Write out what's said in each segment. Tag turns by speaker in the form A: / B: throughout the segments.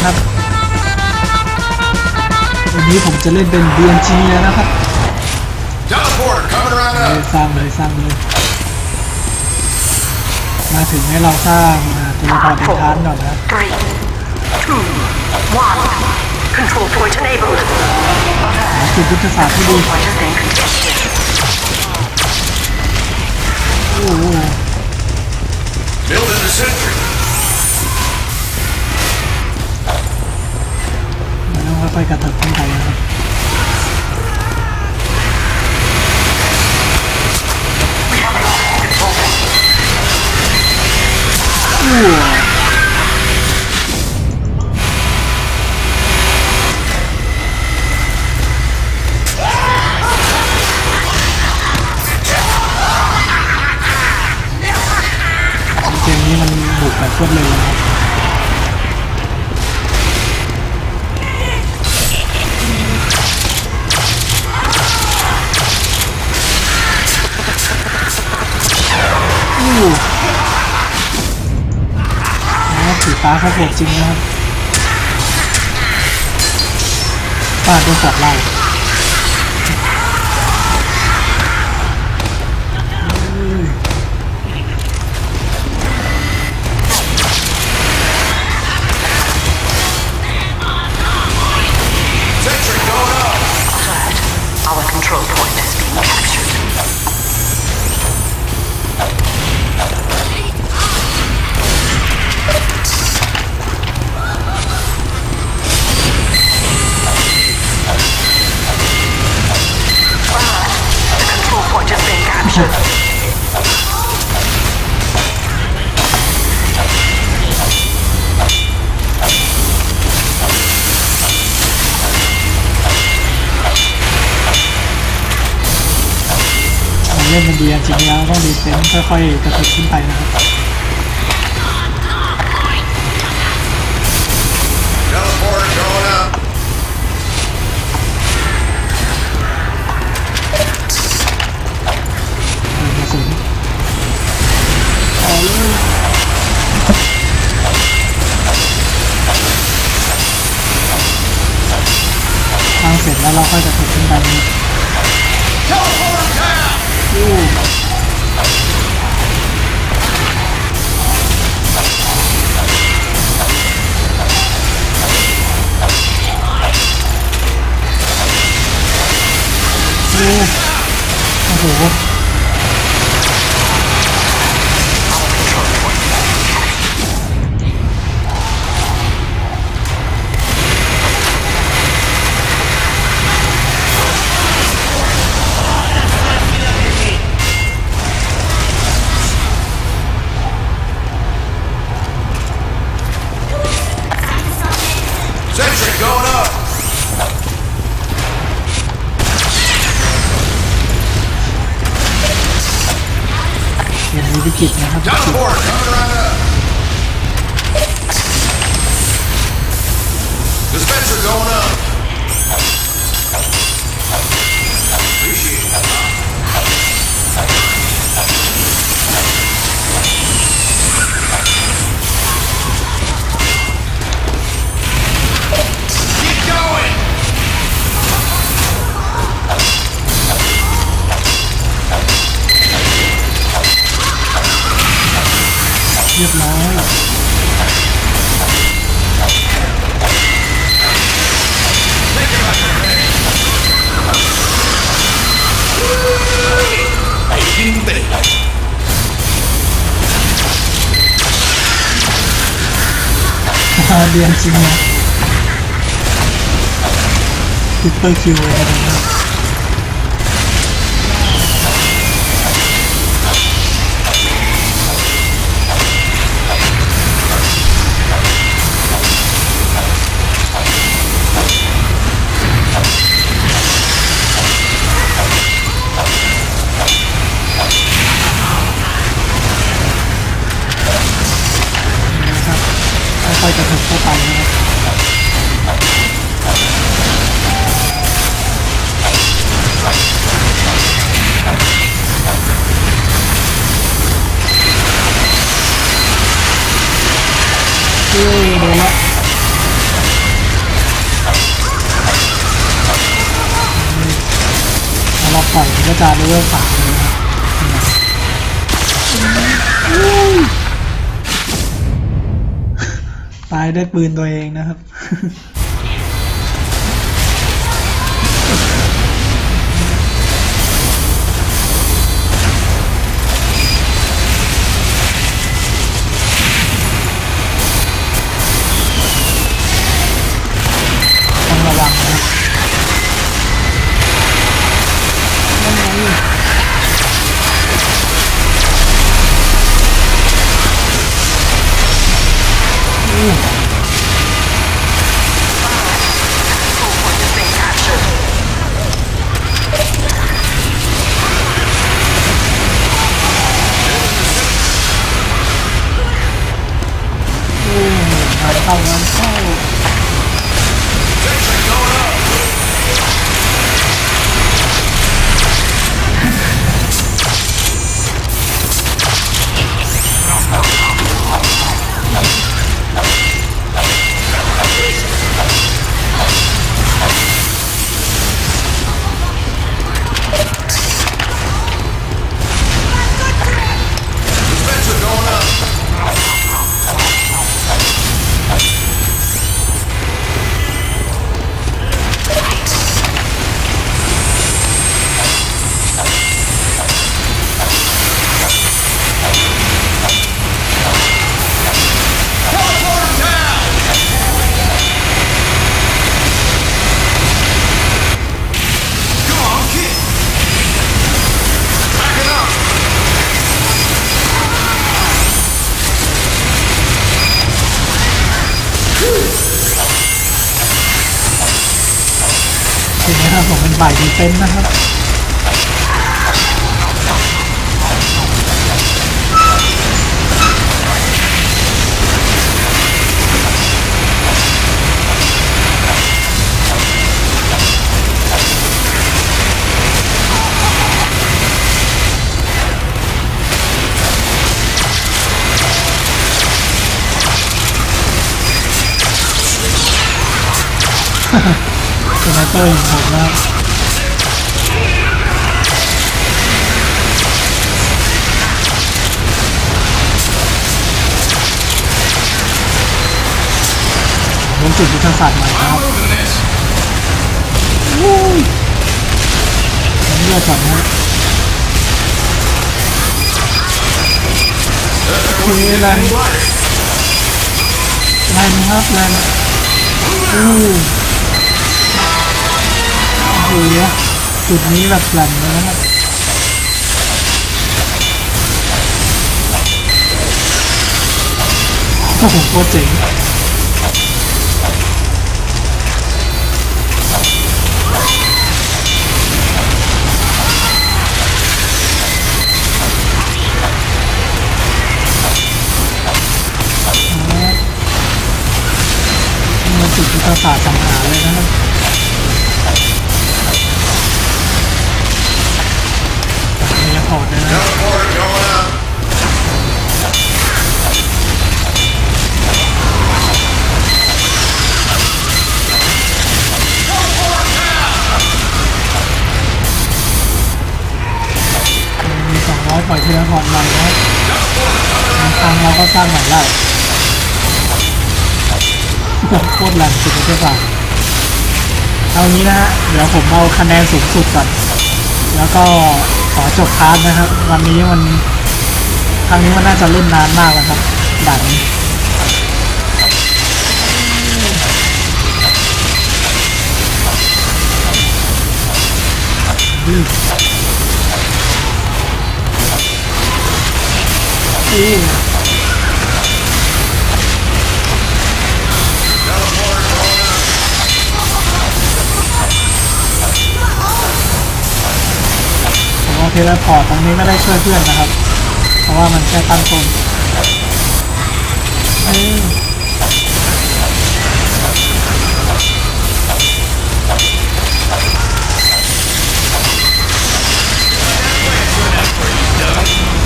A: นะครับ วันนี้ผมจะเล่นเป็น BNG แล้วนะครับ
B: Teleporter coming around
A: เลย
B: up.
A: สร้างเลยสร้างเลย มาถึงให้เราสร้างอ่าตัวละครเป็นทานก่อนนะ
C: Three, two, one. Control point enabled.
A: หาจุดยุทธศาสตร์ที่ดี
C: Point has been contested.
A: โอ้โห
B: Building the sentry.
A: มัน ฟ้าเขาโหดจริงนะครับฟาดด้วยฝักไล่ เล่นมันดีจริงแล้วต้องดีเซนค่อยๆกระตุกขึ้นไปนะครับ โอ้โห เก เรียนจริงน วลสามนะครับตายด้วยปืนตัวเองนะครับ ง บ่ายดีเฟนต์นะครับสไนเปอร์อย่างผมนะครั จุดยุทธศาสตร์ใหม่ครับ
B: Moving this.
A: ผมเลือกก่อนนะคือแรงแรงครับแรงอู้โอ้โหจุดนี้แบบแหลมเลยนะครับโอ้โหโคตรเจ๋ง มันจุดยุทธศาสตร์สังหารเลยนะครับมีพอร์ตเลยนะมีสองร้อยปล่อยทีลพอร์ตใหม่นะครับบางเราก็สร้างใหม่ได้ โคตรแรงสุดเลยป่ะเอางี้นะฮะ เดี๋ยวผมเอาคะแนนสูงสุดก่อน แล้วก็ขอจบคลาสนะครับ วันนี้มันครั้งนี้มันน่าจะเล่นนานมากแล้วครับด่านนี้อืม เทเลพอร์ตตรงนี้ไม่ได้ช่วยเพื่อนนะครับ เพราะว่ามันแค่ตั้งต้น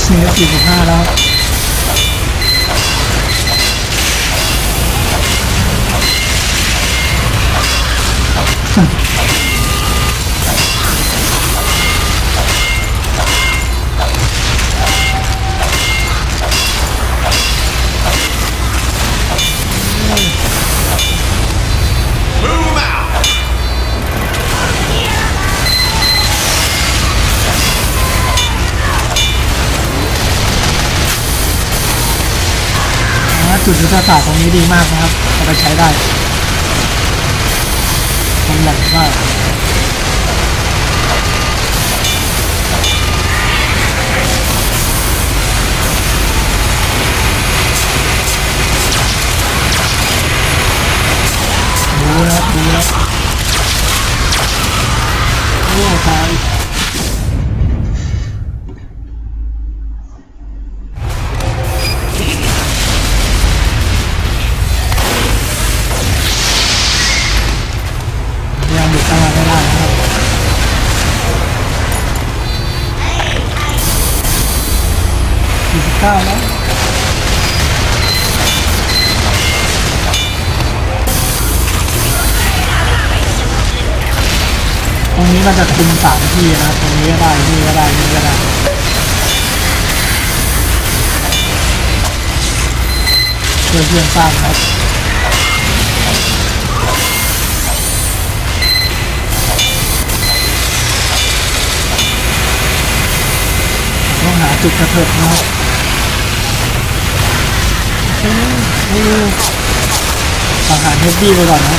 A: เสี่สี่สิบห้าแล้วผ จุดยุทธศาสตร์ตรงนี้ดีมากนะครับเอาไปใช้ได้ตรงหลังมากดูนะครับดูนะโอ้ตาย รงนี้มันจะคุมสามที่นะ ตรงนี้ก็ได้ นี่ก็ได้ นี่ก็ได้ช่วยเพื่อนสร้างครับต้องหาจุดกระเถิบนะครับอ้ยไม่รู้สังหารเฮดดี้ไปก่อนนะ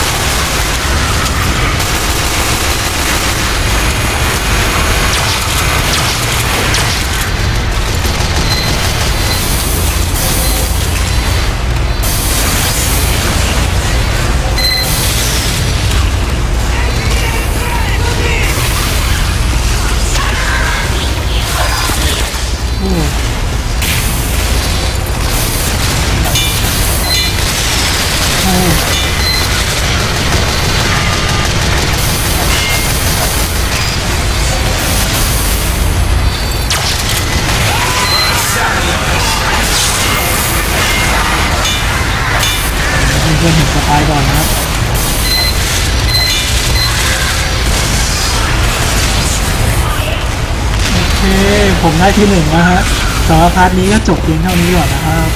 A: จะตายก่อนนะครับโอเคผมได้ที่หนึ่งแล้วฮะสำหรับพาร์ทนี้ก็จบเพียงเท่านี้ก่อนนะครับ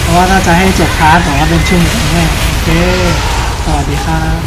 A: เพราะว่าน่าจะให้จบพาร์ทแต่ว่าเป็นช่วโมงแน่โอเค สวัสดีครับ